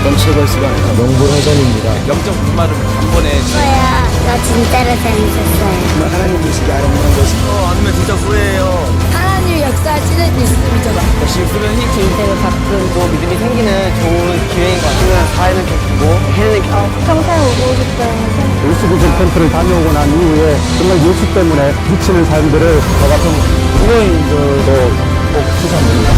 시간입니다. 명불허전입니다. 0.9마를 한 번에 뭐야, 나 진짜로 재밌었어요. 하나님 뜻이 아름다운 것이 어, 아니면 진짜 후회해요. 하나님 역사를 찢은 믿음이잖아. 열심히 쓰면 힘 인생을 가끔 또 믿음이 생기는 좋은 기회인 것 같아요. 사회는 겹치고 해는 겹치고 평생 오고 싶어요. 예수구전 캠프를 다녀오고 난 이후에 정말 예수 때문에 미치는 사람들을 저 같은 후배인들도 꼭 추천드립니다.